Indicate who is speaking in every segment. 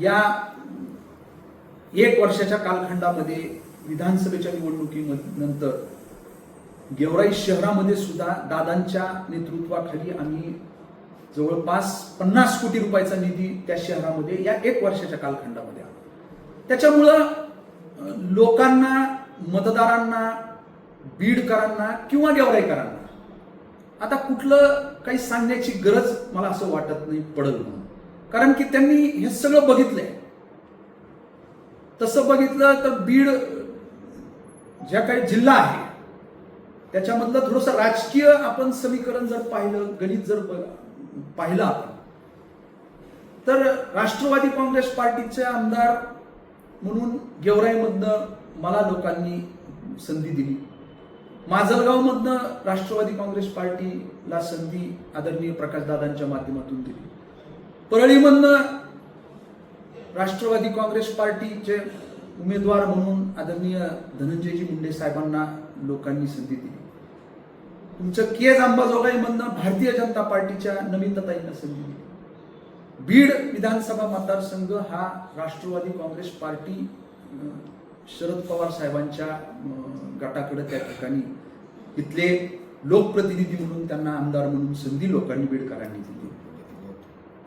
Speaker 1: या एक वर्षाच्या कालखंडामध्ये विधानसभेच्या निवडणुकीनंतर गेवराई शहरामध्ये सुद्धा दादांच्या नेतृत्वाखाली आम्ही जवळपास पन्नास कोटी रुपयाचा निधी त्या शहरामध्ये या एक वर्षाच्या कालखंडामध्ये आला त्याच्यामुळं लोकांना मतदारांना बीडकरांना किंवा गेवराईकरांना आता कुठलं काही सांगण्याची गरज मला असं वाटत नाही पडल म्हणून. कारण की त्यांनी हे सगळं बघितलंय. तसं बघितलं तर बीड ज्या काही जिल्हा आहे त्याच्यामधलं थोडंसं राजकीय आपण समीकरण जर पाहिलं गणित जर पाहिलं आपण तर राष्ट्रवादी काँग्रेस पार्टीचे आमदार म्हणून गेवराईमधनं मला लोकांनी संधी दिली. माजलगावमधनं राष्ट्रवादी काँग्रेस पार्टीला संधी आदरणीय प्रकाशदादांच्या माध्यमातून दिली. परळीमधनं राष्ट्रवादी काँग्रेस पार्टीचे उमेदवार म्हणून आदरणीय धनंजयजी मुंडे साहेबांना लोकांनी संधी दिली. तुमचं केज अंबाजोगाईमधनं भारतीय जनता पार्टीच्या नमिताताईंना संधी दिली. बीड विधानसभा मतदारसंघ हा राष्ट्रवादी काँग्रेस पार्टी शरद पवार साहेबांच्या गटाकडे त्या ठिकाणी इथले लोकप्रतिनिधी म्हणून त्यांना आमदार म्हणून संधी लोकांनी बीडकरांनी दिली.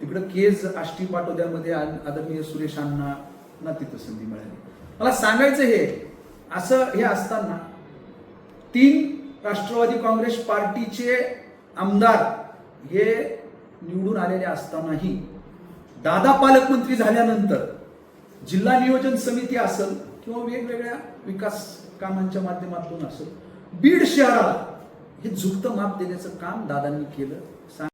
Speaker 1: तिकडं केज आष्टी पाटोद्यामध्ये आदरणीय सुरेश अण्णा ना तिथं संधी मिळाली. मला सांगायचं हे असं हे असताना तीन राष्ट्रवादी काँग्रेस पार्टीचे आमदार हे निवडून आलेले असतानाही दादा पालकमंत्री झाल्यानंतर जिल्हा नियोजन समिती असेल किंवा वेगवेगळ्या विकास कामांच्या माध्यमातून असेल बीड शहराला हे झुकतं माप देण्याचं काम दादांनी केलं.